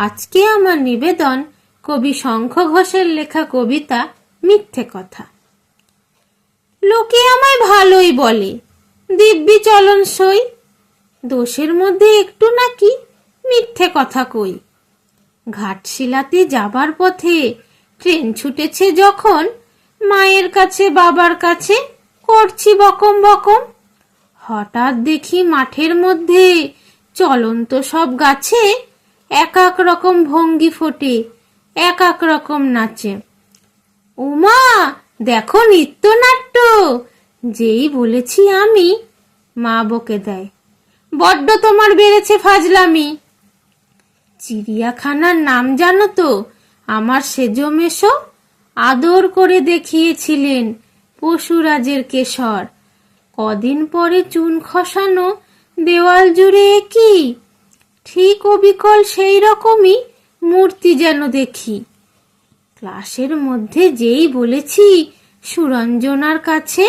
আজকে আমার নিবেদন কবি শঙ্খ ঘোষের লেখা কবিতা মিথ্যে কথা। লোকে আমায় ভালোই বলে, দিব্যি চলন সই। দোষের মধ্যে একটু নাকি মিথ্যে কথা কই। ঘাটশিলাতে যাবার পথে ট্রেন ছুটেছে যখন, মায়ের কাছে বাবার কাছে করছি বকম বকম। হঠাৎ দেখি মাঠের মধ্যে চলন্ত সব গাছে এক এক রকম ভঙ্গি ফোটে, এক এক রকম নাচে। উমা, দেখো নৃত্যনাট্য, যেই বলেছি আমি, মা বকে দেয়। বড্ড তোমার বেড়েছে ফাজলামি। চিড়িয়াখানার নাম জানো তো, আমার সেজো মেশো আদর করে দেখিয়েছিলেন পশুরাজের কেশর। কদিন পরে চুন খসানো দেওয়াল জুড়ে কি ঠিক অবিকল সেই রকমই মূর্তি যেন দেখি। ক্লাসের মধ্যে যেই বলেছি, সুরঞ্জনার কাছে,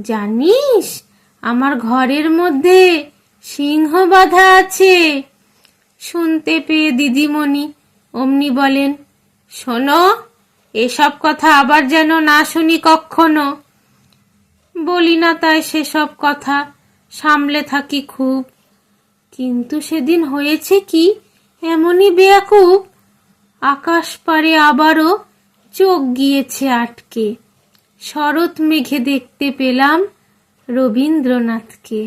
জানিস, আমার ঘরের মধ্যে সিংহ বাধা আছে। শুনতে পেয়ে দিদিমণি অমনি বলেন, শোনো, এসব কথা আবার যেন না শুনি কখনো। বলি না তাই সেসব কথা সামলে থাকি খুব। কিন্তু সেদিন হয়েছে কি? এমনই বেয়াকুব। আকাশ পারে আবারও চোখ গিয়েছে আটকে। শরৎ মেঘে দেখতে পেলাম রবীন্দ্রনাথকে।